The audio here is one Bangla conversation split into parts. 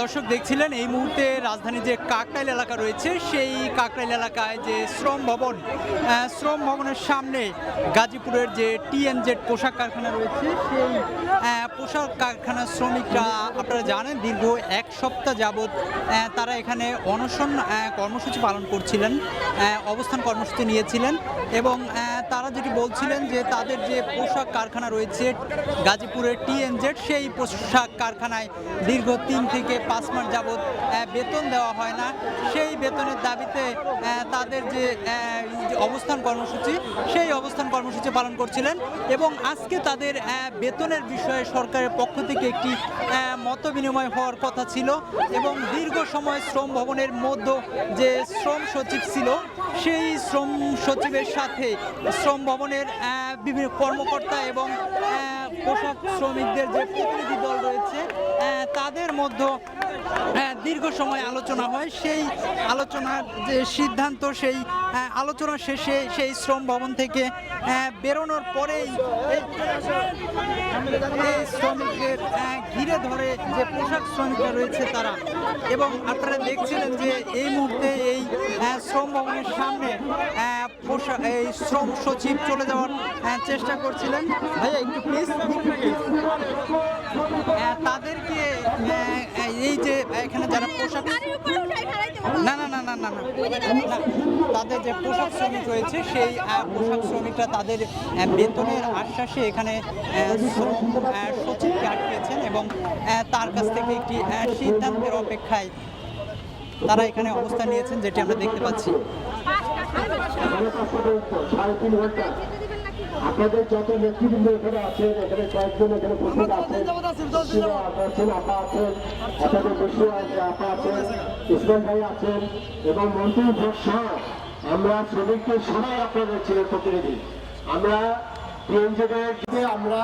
দর্শক দেখছিলেন, এই মুহূর্তে রাজধানীর যে কাকরাইল এলাকা রয়েছে, সেই কাকরাইল এলাকায় যে শ্রম ভবন শ্রম ভবনের সামনে গাজীপুরের যে টিএনজেড পোশাক কারখানা রয়েছে, সেই পোশাক কারখানার শ্রমিকরা, আপনারা জানেন, দীর্ঘ এক সপ্তাহ যাবৎ তারা এখানে অনশন কর্মসূচি পালন করছিলেন অবস্থান কর্মসূচি নিয়েছিলেন এবং তারা যেটি বলছিলেন যে তাদের যে পোশাক কারখানা রয়েছে গাজীপুরের টিএনজেড, সেই পোশাক কারখানায় দীর্ঘ তিন থেকে পাঁচ মাস যাবৎ বেতন দেওয়া হয় না। সেই বেতনের দাবিতে তাদের যে অবস্থান কর্মসূচি, সেই অবস্থান কর্মসূচি পালন করছিলেন এবং আজকে তাদের বেতনের বিষয়ে সরকারের পক্ষ থেকে একটি মত বিনিময় হওয়ার কথা ছিল এবং দীর্ঘ সময় শ্রম ভবনের মধ্যে যে শ্রম সচিব ছিল, সেই শ্রম সচিবের সাথে শ্রম ভবনের বিভিন্ন কর্মকর্তা এবং পোশাক শ্রমিকদের যে প্রতিনিধি দল রয়েছে তাদের মধ্যে দীর্ঘ সময় আলোচনা হয়। সেই আলোচনার যে সিদ্ধান্ত, সেই আলোচনা শেষে সেই শ্রম ভবন থেকে বেরোনোর পরেই শ্রমিকদের ঘিরে ধরে যে পোশাক শ্রমিকরা রয়েছে তারা। এবং আপনারা দেখছিলেন যে এই মুহূর্তে এই শ্রম ভবনের সামনে পোশাক এই শ্রম সচিব চলে যাওয়ার আহ, চেষ্টা করছিলেন ভাইয়া একটু প্লিজ তাদেরকে আহ, এই যে এখানে যারা পোশাক। না না না না না না। তাদের যে পোশাক শ্রমিক রয়েছে সেই পোশাক শ্রমিকরা তাদের বেতনের আশ্বাসে এখানে শ্রম সচিবকে আটকেছেন এবং তার কাছ থেকে একটি সিদ্ধান্তের অপেক্ষায় তারা এখানে অবস্থান নিয়েছেন যেটি আমরা দেখতে পাচ্ছি সাড়ে পাঁচটা। পর্যন্ত সাড়ে তিন ঘণ্টা যেতে আপনাদের যত নেতৃবৃন্দ এখানে আছেন এখানে কয়েকজন এখানে উপস্থিত আছেন শিবা আছেন আপা আছেন আপনাদের বসু আছে আপা আছেন ইসমাইল ভাই আছেন এবং মন্ত্রী ভোট সহ আমরা শ্রমিকদের সবাই আপনাদের ছিলেন প্রতিনিধি আমরা পিএনজেডের আমরা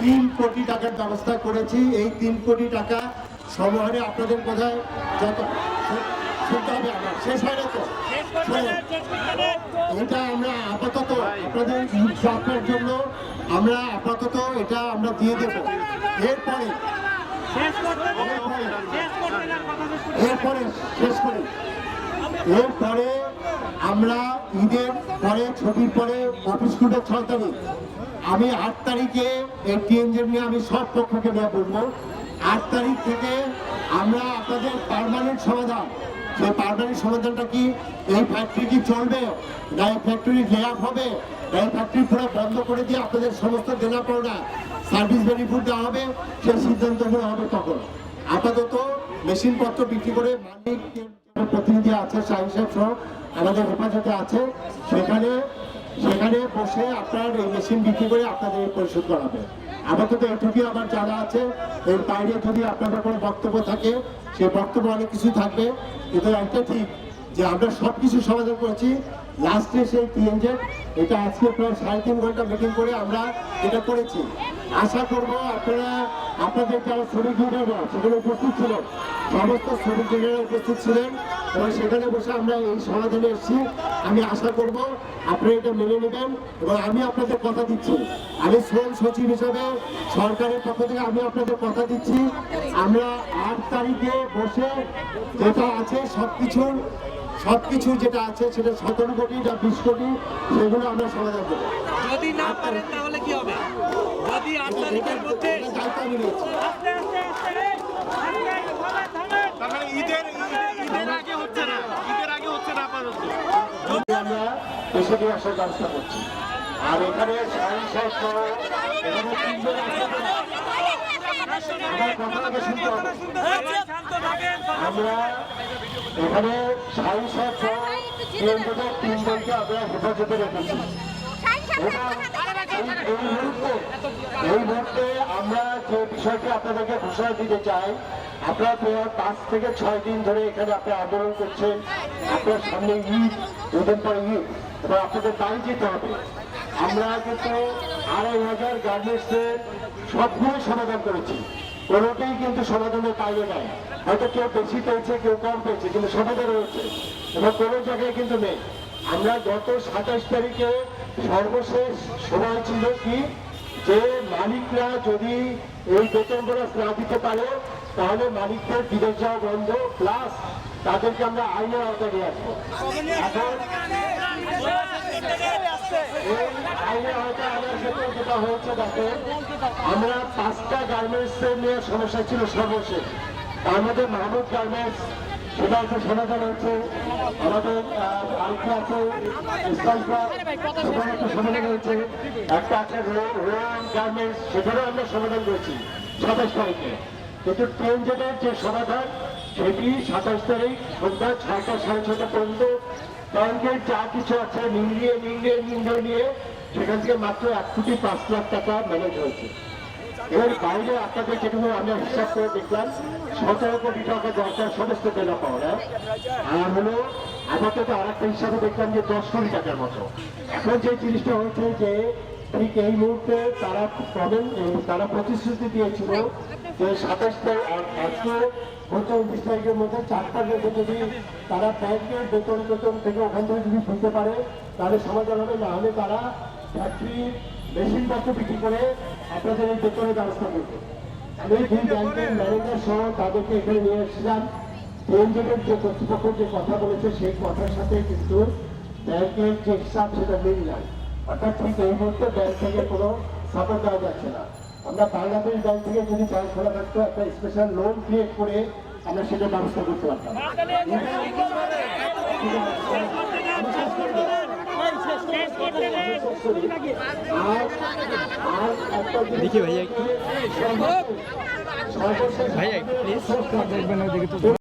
তিন কোটি টাকার ব্যবস্থা করেছি এই তিন কোটি টাকা সমহারে আপনাদের বোধহয় যত শুনতে হবে আমার শেষ হয় না তো। এটা আমরা আপাতত আপনাদের চাপের জন্য আমরা আপাতত এটা আমরা দিয়ে দেব। এরপরে এরপরে শেষ করি। এরপরে আমরা ঈদের পরে, ছুটির পরে অফিস খুলে ছয় তারিখ। আমি আট তারিখে এই টিএনজেড নিয়ে আমি সব পক্ষকে নিয়ে বলব। আট তারিখ থেকে আমরা আপনাদের পার্মানেন্ট সমাধান। সেই পার্মানেন্ট সমাধানটা কি? এই ফ্যাক্টরি কি চলবে? না, এই ফ্যাক্টরি লে হবে? না, এই ফ্যাক্টরি পুরো বন্ধ করে দিয়ে আপনাদের সমস্ত দেনা পাওনা সার্ভিস বেনিফিট দেওয়া হবে? সেই সিদ্ধান্তগুলো হবে তখন। আপাতত মেশিনপত্র বিক্রি করে মালিক প্রতিনিধি আছে শাহিন সাহেব সহ আমাদের হেফাজতে আছে। সেখানে সেখানে বসে আপনার এই মেশিন বিক্রি করে আপনাদের পরিশোধ করাবে আপাতত এটুকুই আমার জানা আছে। এর বাইরে যদি আপনাদের কোনো বক্তব্য থাকে, সেই বক্তব্য অনেক কিছু থাকবে। কিন্তু একটা ঠিক, যে আমরা সব কিছু সমাধান করেছি। লাস্টে সেই টিএনজেড এটা আজকে প্রায় সাড়ে তিন ঘণ্টা মিটিং করে আমরা এটা করেছি। আশা করব আপনারা, আপনাদের যারা শ্রমিক ইউনিয়ন সেখানে উপস্থিত ছিলেন সমস্ত শ্রমিক ইউনিয়নে উপস্থিত ছিলেন, এবং সেখানে বসে আমরা এই সমাধানে এসেছি। আমি আশা করব আপনারা এটা মেনে নেবেন, এবং আমি আপনাদের কথা দিচ্ছি। আমি শ্রম সচিব হিসাবে সরকারের পক্ষ থেকে আমি আপনাদের কথা দিচ্ছি। আমরা আট তারিখে বসে যেটা আছে সব কিছুর সবকিছু যেটা আছে সেটা সতেরো কোটি বা বিশ কোটি সেগুলো আমরা সমাধান দেবো যদি না পারেন তাহলে কি হবে যদি আট তারিখের মধ্যে এটা দায়িত্ব আমি নিয়েছি তার মানে ঈদের ঈদের আগে হচ্ছে না ঈদের আগে হচ্ছে না আপাতত আমরা দেশে আসার ব্যবস্থা করছি আর এখানে। আমার এখানে সাহেব সহ কেন্দ্রের তিনজনকে আমরা হেফাজতে রেখেছি। এই মুহূর্তে এই মুহূর্তে আমরা যে বিষয়টি আপনাদেরকে ঘোষণা দিতে চাই আপনারা প্রায় পাঁচ থেকে ছয় দিন ধরে এখানে আপনারা আন্দোলন করছেন। আপনার সামনে ঈদ দুদিন পরে ঈদ এবং আপনাদের বাড়ি যেতে হবে। আমরা কিন্তু আড়াই হাজার গার্মেন্টসের সবগুলো সমাধান করেছি। কোনোটাই কিন্তু সমাধানের বাইরে নাই। হয়তো কেউ বেশি পেয়েছে, কেউ কম পেয়েছে, কিন্তু সমাধান রয়েছে এবং কোনো জায়গায় কিন্তু নেই। আমরা গত সাতাশ তারিখে সর্বশেষ সময় ছিল কি, যে মালিকরা যদি এই বেতন বোনাস না দিতে পারে, তাহলে মালিকদের বিদেশ যাওয়া বন্ধ, প্লাস তাদেরকে আমরা আইনের আওতায় নিয়ে আসব। এখন আমরা পাঁচটা গার্মেন্টস নিয়ে সমস্যা ছিল সর্বশেষ। তার মাহমুদ গার্মেন্টস সেটা একটা সমাধান হচ্ছে আমাদের আরেকটা আছে ইসলামকা সেখানে একটা সমাধান হয়েছে একটা আছে রোয়ান গার্মেন্টস সেখানেও আমরা সমাধান করেছি সাতাশ তারিখে। কিন্তু ট্রেন জেটের যে সমাধান, সেটি সাতাশ তারিখ সন্ধ্যা ছয়টা, সাড়ে ছটা পর্যন্ত। ব্যাংকের যা কিছু আছে, নিংড়িয়ে নিংড়িয়ে নিংড়িয়ে নিয়ে সেখান থেকে মাত্র এক কোটি পাঁচ লাখ টাকা ম্যানেজ হয়েছে। এর বাইরে আপনাদের যেটুকু আমরা হিসাব করে দেখলাম, সতেরো কোটি টাকা দরকার সমস্ত বেলা পাওয়া আর হলো, আপাতত আর একটা হিসাবে দেখলাম যে দশ কোটি টাকার মতো। এখন যে জিনিসটা হয়েছে যে ঠিক এই মুহূর্তে তারা পাবেন তারা প্রতিশ্রুতি দিয়েছিল যে সাতাশ আজকে হচ্ছে উনত্রিশ তারিখের মধ্যে চারটার মধ্যে যদি তারা ব্যাংকের বেতন বেতন থেকে ওখান থেকে যদি দিতে পারে, তাহলে সমাধান হবে, না হলে তারা ফ্যাক্টরি মেশিনপত্র বিক্রি করে আপনাদের এই বেতনের ব্যবস্থা করবে। আমি দুই ব্যাংকের ম্যানেজার সহ তাদেরকে এখানে নিয়ে এসেছিলাম। কেন্দ্রের যে কর্তৃপক্ষ যে কথা বলেছে সেই কথার সাথে কিন্তু ব্যাংকের যে হিসাব সেটা মিল নাই। অর্থাৎ ঠিক এই মুহূর্তে ব্যাংক থেকে কোনো সাপোর্ট দেওয়া যাচ্ছে না। আমরা বাংলাদেশ ব্যাংক থেকে যদি ব্যাংক খোলা থাকতো একটা স্পেশাল লোন ক্রিয়েট করে আমরা সেটা ব্যবস্থা করতে পারতাম আর আর একটা জিনিস দেখি ভাইয়া একটু। ভাইয়া একটু প্লিজ